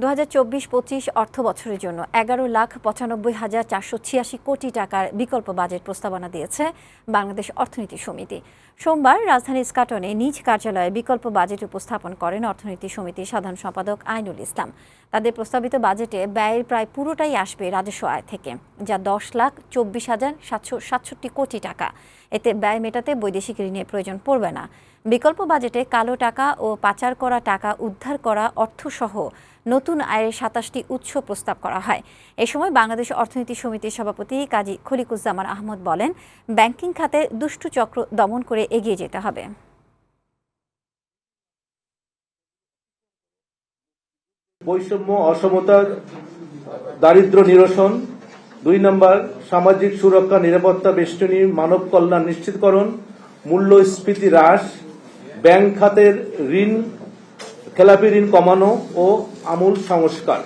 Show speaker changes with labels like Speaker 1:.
Speaker 1: দু হাজার চব্বিশ পঁচিশ অর্থ বছরের জন্য এগারো লাখ পঁচানব্বই হাজার চারশো ছিয়াশি কোটি টাকার বিকল্প বাজেট প্রস্তাবনা দিয়েছে বাংলাদেশ অর্থনীতি সমিতি। সোমবার রাজধানী ইস্কাটনে নিজ কার্যালয়ে বিকল্প বাজেট উপস্থাপন করেন অর্থনীতি সমিতির সাধারণ সম্পাদক আইনুল ইসলাম। তাদের প্রস্তাবিত বাজেটে ব্যয়ের প্রায় পুরোটাই আসবে রাজস্ব আয় থেকে, যা দশ লাখ চব্বিশ হাজার সাতশো সাতষট্টি কোটি টাকা। এতে ব্যয় মেটাতে বৈদেশিক ঋণের প্রয়োজন পড়বে না। বিকল্প বাজেটে কালো টাকা ও পাচার করা টাকা উদ্ধার করা অর্থসহ নতুন আয়ের সাতাশটি উৎস প্রস্তাব করা হয়। এ সময় বাংলাদেশ অর্থনীতি সমিতির সভাপতি কাজী খলিকুজ্জামান আহমদ বলেন, ব্যাংকিং খাতে দুষ্টু চক্র দমন করে এগিয়ে যেতে হবে।
Speaker 2: বৈষম্য, অসমতার দারিদ্র নিরসন, দুই নম্বর, সামাজিক সুরক্ষা, নিরাপত্তা, বেষ্টনী, মানব কল্যাণ নিশ্চিতকরণ, মূল্যস্ফীতি হ্রাস ব্যাংক খাতের ঋণ খেলাপি ঋণ কমানো ও আমূল সংস্কার।